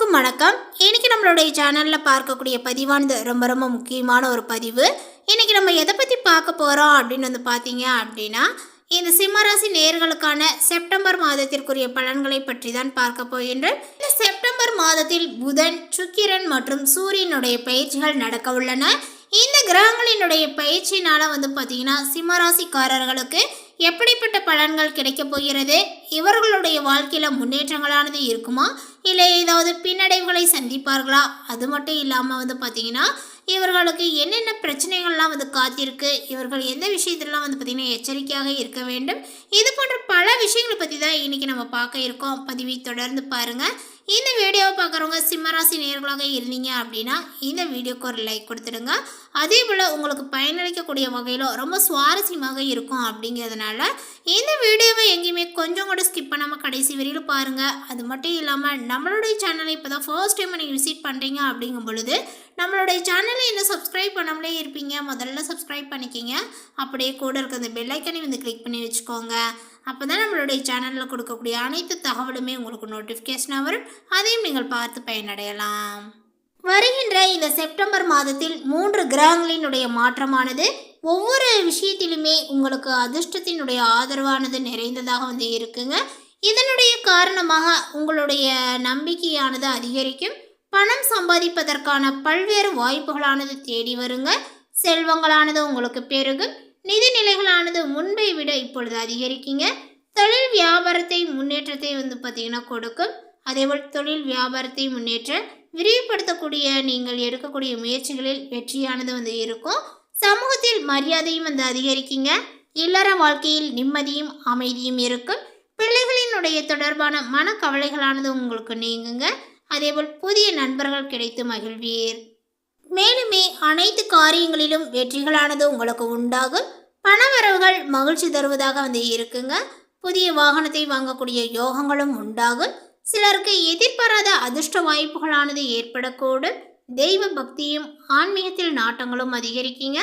அனைவருக்கும் வணக்கம். இன்னைக்கு நம்மளுடைய சேனலில் பார்க்கக்கூடிய பதிவானது ரொம்ப ரொம்ப முக்கியமான ஒரு பதிவு. இன்னைக்கு நம்ம எதை பற்றி பார்க்க போகிறோம் அப்படின்னு வந்து பார்த்தீங்க அப்படின்னா இந்த சிம்மராசி நேர்களுக்கான செப்டம்பர் மாதத்திற்குரிய பலன்களை பற்றி தான் பார்க்க போகின்றோம். இந்த செப்டம்பர் மாதத்தில் புதன் சுக்கிரன் மற்றும் சூரியனுடைய பயிற்சிகள் நடக்க உள்ளன. இந்த கிரகங்களினுடைய பயிற்சியினால் வந்து பார்த்தீங்கன்னா சிம்மராசிக்காரர்களுக்கு எப்படிப்பட்ட பலன்கள் கிடைக்கப் போகிறது? இவர்களுடைய வாழ்க்கையில் முன்னேற்றங்களானது இருக்குமா? இல்லை ஏதாவது பின்னடைவுகளை சந்திப்பார்களா? அது மட்டும் இல்லாமல் வந்து பார்த்தீங்கன்னா இவர்களுக்கு என்னென்ன பிரச்சனைகள்லாம் வந்து காத்திருக்கு? இவர்கள் எந்த விஷயத்திலலாம் வந்து பார்த்திங்கன்னா எச்சரிக்கையாக இருக்க வேண்டும்? இது போன்ற பல விஷயங்களை பற்றி தான் இன்றைக்கி நம்ம பார்க்க இருக்கோம். பதிவை தொடர்ந்து பாருங்கள் இந்த வீடியோவை பார்க்குறவங்க சிம்மராசி நேர்களாக இருந்தீங்க அப்படின்னா இந்த வீடியோக்கு ஒரு லைக் கொடுத்துடுங்க. அதே போல் உங்களுக்கு பயனளிக்கக்கூடிய வகையில் ரொம்ப சுவாரஸ்யமாக இருக்கும் அப்படிங்கிறதுனால இந்த வீடியோவை எங்கேயுமே கொஞ்சம் கூட ஸ்கிப் பண்ணாமல் கடைசி வரையில் பாருங்கள் அது மட்டும் இல்லாமல் நம்மளுடைய சேனலை இப்போ தான் ஃபர்ஸ்ட் டைம் நீங்கள் விசிட் பண்ணுறீங்க அப்படிங்கும் பொழுது நம்மளுடைய சேனலை இன்னும் சப்ஸ்கிரைப் பண்ணாமலே இருப்பீங்க. முதல்ல சப்ஸ்கிரைப் பண்ணிக்கிங்க. அப்படியே கூட இருக்க அந்த பெல்லைக்கனை வந்து கிளிக் பண்ணி வச்சுக்கோங்க. அப்போ தான் நம்மளுடைய சேனலில் கொடுக்கக்கூடிய அனைத்து தகவலுமே உங்களுக்கு நோட்டிஃபிகேஷனாக வரும். அதையும் நீங்கள் பார்த்து பயனடையலாம். வருகின்ற இந்த செப்டம்பர் மாதத்தில் மூன்று கிரகங்களினுடைய மாற்றமானது ஒவ்வொரு விஷயத்திலுமே உங்களுக்கு அதிர்ஷ்டத்தினுடைய ஆதரவானது நிறைந்ததாக வந்து இருக்குங்க. இதனுடைய காரணமாக உங்களுடைய நம்பிக்கையானது அதிகரிக்கும். பணம் சம்பாதிப்பதற்கான பல்வேறு வாய்ப்புகளானது தேடி வருங்க. செல்வங்களானது உங்களுக்கு பெருகும். நிதிநிலைகளானது முன்பை விட இப்பொழுது அதிகரிக்குங்க. தொழில் வியாபாரத்தை முன்னேற்றத்தை வந்து பார்த்திங்கன்னா கொடுக்கும். அதேபோல் தொழில் வியாபாரத்தை முன்னேற்ற விரிவுபடுத்தக்கூடிய நீங்கள் எடுக்கக்கூடிய முயற்சிகளில் வெற்றியானது வந்து இருக்கும். சமூகத்தில் மரியாதையும் வந்து அதிகரிக்குங்க. இல்லற வாழ்க்கையில் நிம்மதியும் அமைதியும் இருக்கும். பிள்ளைகளினுடைய தொடர்பான மனக்கவலைகளானது உங்களுக்கு நீங்குங்க. அதேபோல் புதிய நண்பர்கள் கிடைத்து மகிழ்வீர். மேலுமே அனைத்து காரியங்களிலும் வெற்றிகளானது உங்களுக்கு உண்டாகும். பணவரவுகள் மகிழ்ச்சி தருவதாக வந்து இருக்குங்க. புதிய வாகனத்தை வாங்கக்கூடிய யோகங்களும் உண்டாகும். சிலருக்கு எதிர்பாராத அதிர்ஷ்ட வாய்ப்புகளானது ஏற்படக்கூடும். தெய்வ பக்தியும் ஆன்மீகத்தில் நாட்டங்களும் அதிகரிக்குங்க.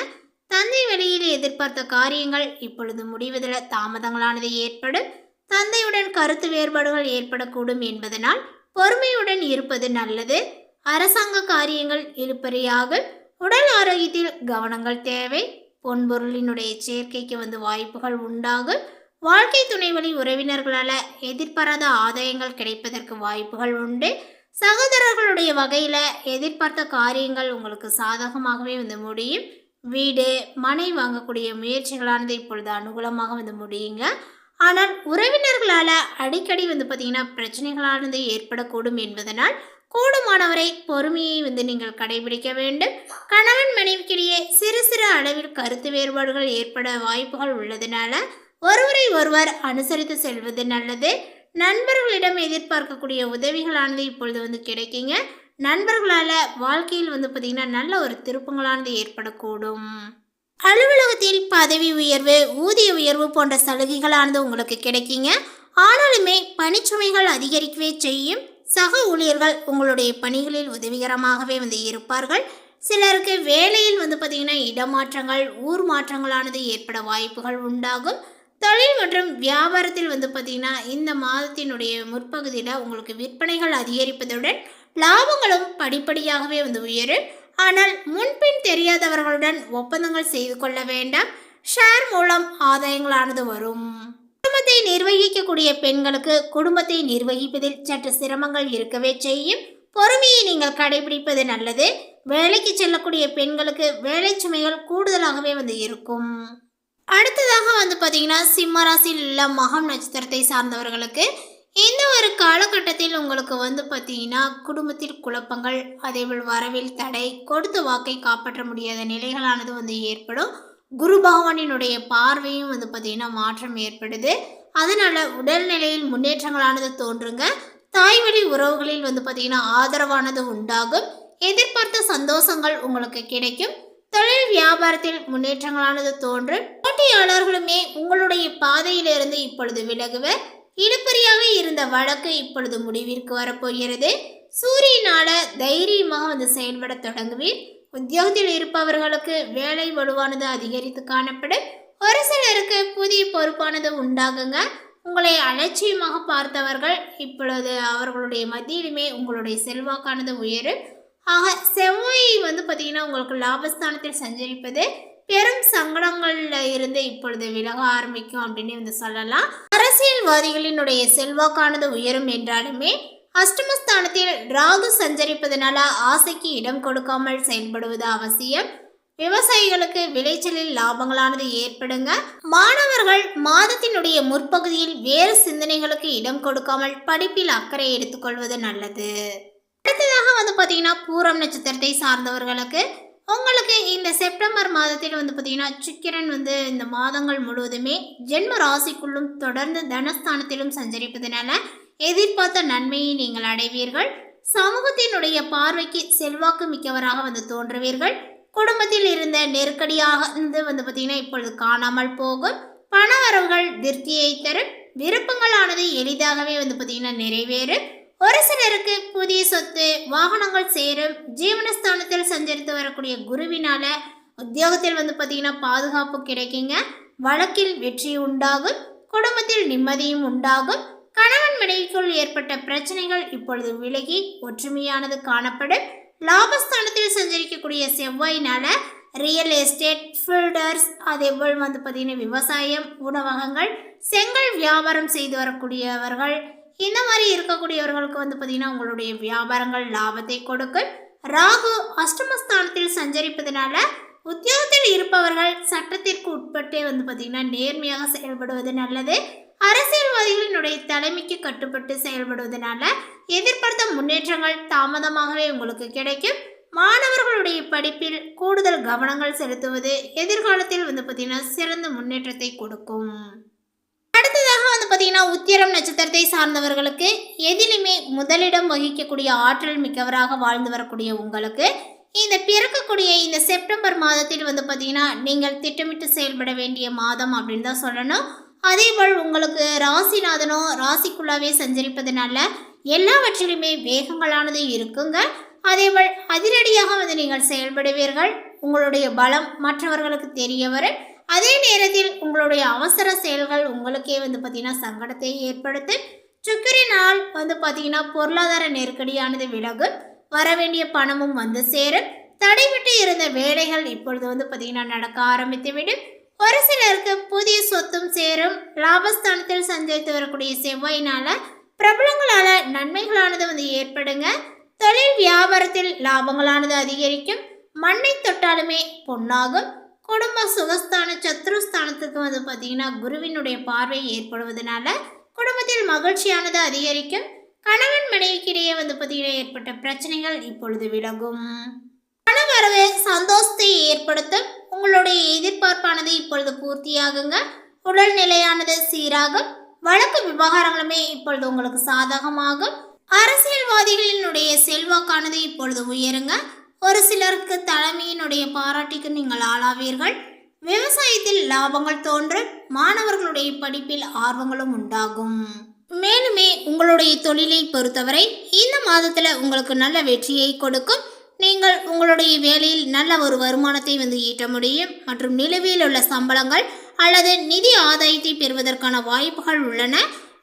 தந்தை வெளியில் எதிர்பார்த்த காரியங்கள் இப்பொழுது முடிவதில் தாமதங்களானது ஏற்படும். தந்தையுடன் கருத்து வேறுபாடுகள் ஏற்படக்கூடும் என்பதனால் பொறுமையுடன் இருப்பது நல்லது. அரசாங்க காரியங்கள் இருப்பறையாக உடல் ஆரோக்கியத்தில் கவனங்கள் தேவை பொன்பொருளினுடைய சேர்க்கைக்கு வந்து வாய்ப்புகள் உண்டாகும் வாழ்க்கை துணை வழி உறவினர்களால் எதிர்பாராத ஆதாயங்கள் கிடைப்பதற்கு வாய்ப்புகள் உண்டு. சகோதரர்களுடைய வகையில் எதிர்பார்த்த காரியங்கள் உங்களுக்கு சாதகமாகவே வந்து முடியும். வீடு மனை வாங்கக்கூடிய முயற்சிகளானது இப்பொழுது அனுகூலமாக வந்து முடியுங்க. ஆனால் உறவினர்களால் அடிக்கடி வந்து பார்த்திங்கன்னா பிரச்சனைகளானது ஏற்படக்கூடும் என்பதனால் கூடுமானவரை பொறுமையை வந்து நீங்கள் கடைபிடிக்க வேண்டும். கணவன் மனைவிக்கிடையே சிறு சிறு அளவில் கருத்து வேறுபாடுகள் ஏற்பட வாய்ப்புகள் உள்ளதுனால ஒருவரை ஒருவர் அனுசரித்து செல்வது நல்லது. நண்பர்களிடம் எதிர்பார்க்கக்கூடிய உதவிகளானது இப்பொழுது வந்து கிடைக்குங்க. நண்பர்களால் வாழ்க்கையில் வந்து பார்த்திங்கன்னா நல்ல ஒரு திருப்பங்களானது ஏற்படக்கூடும். அலுவலகத்தில் பதவி உயர்வு ஊதிய உயர்வு போன்ற சலுகைகளானது உங்களுக்கு கிடைக்குங்க. ஆனாலுமே பணிச்சுமைகள் அதிகரிக்கவே செய்யும். சக ஊழியர்கள் உங்களுடைய பணிகளில் உதவிகரமாகவே வந்து இருப்பார்கள். சிலருக்கு வேலையில் வந்து பார்த்திங்கன்னா இடமாற்றங்கள் ஊர் மாற்றங்களானது ஏற்பட வாய்ப்புகள் உண்டாகும். தொழில் மற்றும் வியாபாரத்தில் வந்து பார்த்திங்கன்னா இந்த மாதத்தினுடைய முற்பகுதியில் உங்களுக்கு விற்பனைகள் அதிகரிப்பதுடன் லாபங்களும் படிப்படியாகவே வந்து உயரும். ஆனால் முன்பின் தெரியாதவர்களுடன் ஒப்பந்தங்கள் செய்து கொள்ள வேண்டாம். ஷேர் மூலம் ஆதாயங்களானது வரும். குடும்பத்தை நிர்வகிக்கக்கூடிய பெண்களுக்கு குடும்பத்தை நிர்வகிப்பதில் சற்று சிரமங்கள் இருக்கவே செய்யும். பொறுமையை நீங்கள் கடைபிடிப்பது நல்லது. வேலைக்கு செல்லக்கூடிய பெண்களுக்கு வேலை சுமைகள் கூடுதலாகவே வந்து இருக்கும். அடுத்ததாக வந்து பார்த்தீங்கன்னா சிம்மராசியில் உள்ள மகம் நட்சத்திரத்தை சார்ந்தவர்களுக்கு இந்த ஒரு காலகட்டத்தில் உங்களுக்கு வந்து பார்த்தீங்கன்னா குடும்பத்தில் குழப்பங்கள் அதேபோல் வரவில் தடை கொடுத்த வாக்கை காப்பாற்ற முடியாத நிலைகளானது வந்து ஏற்படும். குரு பகவானினுடைய பார்வையும் வந்து பார்த்தீங்கன்னா மாற்றம் ஏற்படுது. அதனால் உடல்நிலையில் முன்னேற்றங்களானது தோன்றுங்க. தாய்வழி உறவுகளில் வந்து பார்த்திங்கன்னா ஆதரவானது உண்டாகும். எதிர்பார்த்த சந்தோஷங்கள் உங்களுக்கு கிடைக்கும். தொழில் வியாபாரத்தில் முன்னேற்றங்களானது தோன்றும். போட்டியாளர்களுமே உங்களுடைய பாதையிலிருந்து இப்பொழுது விலகுவர். இழுப்பறியாக இருந்த வழக்கு இப்பொழுது முடிவிற்கு வரப்போகிறது. சூரியனால் தைரியமாக வந்து செயல்பட தொடங்குவீர். உத்தியோகத்தில் இருப்பவர்களுக்கு வேலை வலுவானது அதிகரித்து காணப்படும். ஒரு சிலருக்கு புதிய பொறுப்பானது உண்டாகுங்க. உங்களை அலட்சியமாக பார்த்தவர்கள் இப்பொழுது அவர்களுடைய மத்தியிலுமே உங்களுடைய செல்வாக்கானது உயரும். ஆக செவ்வாய் வந்து பார்த்தீங்கன்னா உங்களுக்கு லாபஸ்தானத்தில் சஞ்சரிப்பது பெரும் சங்கடங்களில் இருந்து இப்பொழுது விலக ஆரம்பிக்கும் அப்படின்னு வந்து சொல்லலாம். அரசியல்வாதிகளினுடைய செல்வாக்கானது உயரும் என்றாலுமே அஷ்டமஸ்தானத்தில் ராகு சஞ்சரிப்பதனால ஆசைக்கு இடம் கொடுக்காமல் செயல்படுவது அவசியம். விவசாயிகளுக்கு விளைச்சலில் லாபங்களானது ஏற்படுங்க. மாணவர்கள் மாதத்தினுடைய முற்பகுதியில் வேறு சிந்தனைகளுக்கு இடம் கொடுக்காமல் படிப்பில் அக்கறை எடுத்துக்கொள்வது நல்லது. அடுத்ததாக வந்து பார்த்தீங்கன்னா பூரம் நட்சத்திரத்தை சார்ந்தவர்களுக்கு உங்களுக்கு இந்த செப்டம்பர் மாதத்தில் வந்து பார்த்தீங்கன்னா சுக்கிரன் வந்து இந்த மாதங்கள் முழுவதுமே ஜென்ம ராசிக்குள்ளும் தொடர்ந்து தனஸ்தானத்திலும் சஞ்சரிப்பதனால எதிர்பார்த்த நன்மையை நீங்கள் அடைவீர்கள். சமூகத்தினுடைய பார்வைக்கு செல்வாக்கு மிக்கவராக வந்து தோன்றுவீர்கள். குடும்பத்தில் இருந்த நெருக்கடியாக இருந்து வந்து பார்த்தீங்கன்னா இப்பொழுது காணாமல் போகும். பண வரவுகள் திருப்தியை தரும். விருப்பங்களானது எளிதாகவே வந்து பார்த்தீங்கன்னா நிறைவேறும். ஒரு சிலருக்கு புதிய சொத்து வாகனங்கள் சேரும். ஜீவனஸ்தானத்தில் சஞ்சரித்து வரக்கூடிய குருவினால உத்தியோகத்தில் வந்து பார்த்தீங்கன்னா பாதுகாப்பு கிடைக்குங்க. வழக்கில் வெற்றி உண்டாகும். குடும்பத்தில் நிம்மதியும் உண்டாகும். கணவன் மனைவிக்குள் ஏற்பட்ட பிரச்சனைகள் இப்பொழுது விலகி ஒற்றுமையானது காணப்படும். லாபஸ்தானத்தில் சஞ்சரிக்கக்கூடிய செவ்வாயினால ரியல் எஸ்டேட் ஃபில்டர்ஸ் அதேபோல் வந்து பார்த்தீங்கன்னா விவசாயம் உணவகங்கள் செங்கல் வியாபாரம் செய்து வரக்கூடியவர்கள் இந்த மாதிரி இருக்கக்கூடியவர்களுக்கு வந்து பார்த்தீங்கன்னா உங்களுடைய வியாபாரங்கள் லாபத்தை கொடுக்கும். ராகு அஷ்டமஸ்தானத்தில் சஞ்சரிப்பதனால உத்தியோகத்தில் இருப்பவர்கள் சட்டத்திற்கு உட்பட்டே வந்து பார்த்தீங்கன்னா நேர்மையாக செயல்படுவது நல்லது. அரசியல்வாதிகளினுடைய தலைமைக்கு கட்டுப்பட்டு செயல்படுவதனால எதிர்பார்த்த முன்னேற்றங்கள் தாமதமாகவே உங்களுக்கு கிடைக்கும். மாணவர்களுடைய படிப்பில் கூடுதல் கவனங்கள் செலுத்துவது எதிர்காலத்தில் வந்து பார்த்தீங்கன்னா சிறந்த முன்னேற்றத்தை கொடுக்கும். அடுத்ததாக வந்து பார்த்தீங்கன்னா உத்திரம் நட்சத்திரத்தை சார்ந்தவர்களுக்கு எதிலுமே முதலிடம் வகிக்கக்கூடிய ஆற்றல் மிக்கவராக வாழ்ந்து வரக்கூடிய உங்களுக்கு இந்த பிறக்கக்கூடிய இந்த செப்டம்பர் மாதத்தில் வந்து பார்த்தீங்கன்னா நீங்கள் திட்டமிட்டு செயல்பட வேண்டிய மாதம் அப்படின்னு தான் சொல்லணும். அதேபோல் உங்களுக்கு ராசிநாதனும் ராசிக்குள்ளாவே சஞ்சரிப்பதனால எல்லாவற்றிலுமே வேகங்களானது இருக்குங்க. அதேபோல் அதிரடியாக வந்து நீங்கள் செயல்படுவீர்கள். உங்களுடைய பலம் மற்றவர்களுக்கு தெரிய வரும் அதே நேரத்தில் உங்களுடைய அவசர செயல்கள் உங்களுக்கே வந்து பார்த்திங்கன்னா சங்கடத்தை ஏற்படுத்தும் சுக்கிரினால் வந்து பார்த்திங்கன்னா பொருளாதார நெருக்கடியானது விலகும் வர வேண்டிய பணமும் வந்து சேரும். தடைவிட்டு இருந்த வேலைகள் இப்பொழுது வந்து பார்த்தீங்கன்னா நடக்க ஆரம்பித்துவிடும். ஒரு சிலருக்கு புதிய சொத்தும் சேரும். லாபஸ்தானத்தில் சஞ்சரித்து வரக்கூடிய செவ்வாயினால பிரபலங்களால நன்மைகளானது வந்து ஏற்படுங்க. தொழில் வியாபாரத்தில் லாபங்களானது அதிகரிக்கும். மண்ணை தொட்டாலுமே பொன்னாகும். குடும்ப சுகஸ்தான சத்ருஸ்தானத்துக்கு வந்து பார்த்தீங்கன்னா குருவினுடைய பார்வை ஏற்படுவதனால குடும்பத்தில் மகிழ்ச்சியானது அதிகரிக்கும். கணவன் மனைவிக்கிடையே வந்து பார்த்தீங்கன்னா ஏற்பட்ட பிரச்சனைகள் இப்பொழுது விலகும். பணவரவு சந்தோஷத்தை ஏற்படுத்தும். உங்களுடைய எதிர்பார்ப்பானது இப்பொழுது பூர்த்தியாகுங்க. உடல் நிலையானது சீராகும். வழக்கு விவகாரங்களுமே இப்பொழுது உங்களுக்கு சாதகமாகும். அரசியல்வாதிகளினுடைய செல்வாக்கானது இப்பொழுது உயருங்க. ஒரு சிலருக்கு தலைமையினுடைய பாராட்டிக்கு நீங்கள் ஆளாவீர்கள். விவசாயத்தில் லாபங்கள் தோன்றும் மாணவர்களுடைய படிப்பில் ஆர்வங்களும் உண்டாகும். மேலுமே உங்களுடைய தொழிலை பொறுத்தவரை இந்த மாதத்தில் உங்களுக்கு நல்ல வெற்றியை கொடுக்கும். நீங்கள் உங்களுடைய வேலையில் நல்ல ஒரு வருமானத்தை வந்து ஈட்ட முடியும் மற்றும் நிலுவையில் உள்ள சம்பளங்கள் அல்லது நிதி ஆதாயத்தை பெறுவதற்கான வாய்ப்புகள் உள்ளன.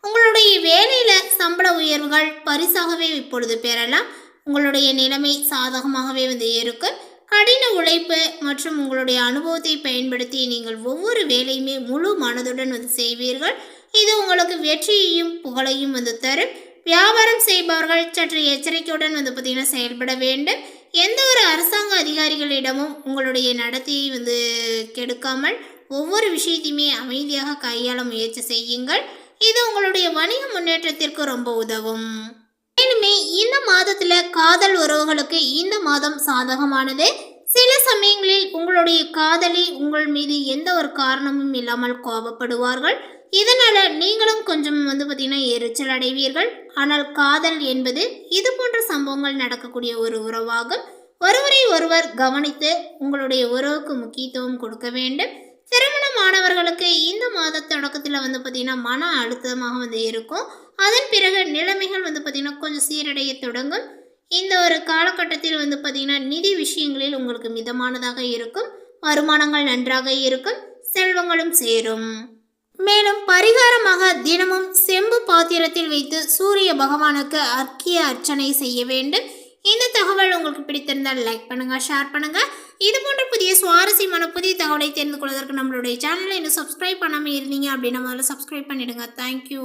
உங்களுடைய வேலையில் சம்பள உயர்வுகள் பரிசாகவே இப்பொழுது பெறலாம். உங்களுடைய நிலைமை சாதகமாகவே வந்து இருக்கும் கடின உழைப்பு மற்றும் உங்களுடைய அனுபவத்தை பயன்படுத்தி நீங்கள் ஒவ்வொரு வேலையுமே முழு மனதுடன் வந்து செய்வீர்கள். இது உங்களுக்கு வெற்றியையும் புகழையும் வந்து தரும். வியாபாரம் செய்பவர்கள் சற்று எச்சரிக்கையுடன் வந்து பார்த்தீங்கன்னா செயல்பட வேண்டும். எந்த ஒரு அரசாங்க அதிகாரிகளிடமும் உங்களுடைய நடத்தையை வந்து கெடுக்காமல் ஒவ்வொரு விஷயத்தையுமே அமைதியாக கையாள முயற்சி செய்யுங்கள். இது உங்களுடைய வணிக முன்னேற்றத்திற்கு ரொம்ப உதவும். மேலுமே இந்த மாதத்துல காதல் உறவுகளுக்கு இந்த மாதம் சாதகமானது. சில சமயங்களில் உங்களுடைய காதலி உங்கள் மீது எந்த ஒரு காரணமும் இல்லாமல் கோபப்படுவார்கள். இதனால நீங்களும் கொஞ்சம் வந்து பார்த்தீங்கன்னா எரிச்சல் அடைவீர்கள். ஆனால் காதல் என்பது இது போன்ற சம்பவங்கள் நடக்கக்கூடிய ஒரு உறவாகும். ஒருவரை ஒருவர் கவனித்து உங்களுடைய உறவுக்கு முக்கியத்துவம் கொடுக்க வேண்டும். திருமணமானவர்களுக்கு இந்த மாத தொடக்கத்தில் வந்து பார்த்திங்கன்னா மன அழுத்தமாக வந்து இருக்கும். அதன் பிறகு நிலைமைகள் வந்து பார்த்திங்கன்னா கொஞ்சம் சீரடைய தொடங்கும். இந்த ஒரு காலகட்டத்தில் வந்து பார்த்திங்கன்னா நிதி விஷயங்களில் உங்களுக்கு மிதமானதாக இருக்கும் வருமானங்கள் நன்றாக இருக்கும் செல்வங்களும் சேரும். மேலும் பரிகாரமாக தினமும் செம்பு பாத்திரத்தில் வைத்து சூரிய பகவானுக்கு அர்க்கிய அர்ச்சனை செய்ய வேண்டும். இந்த தகவல் உங்களுக்கு பிடித்திருந்தால் லைக் பண்ணுங்க ஷேர் பண்ணுங்க. இது போன்ற புதிய சுவாரஸ்யமான புதிய தகவலை தெரிந்து கொள்வதற்கு நம்மளுடைய சேனலை இன்னும் சப்ஸ்கிரைப் பண்ணாமல் இருந்தீங்க அப்படின்னா முதல்ல சப்ஸ்கிரைப் பண்ணிடுங்க. தேங்க்யூ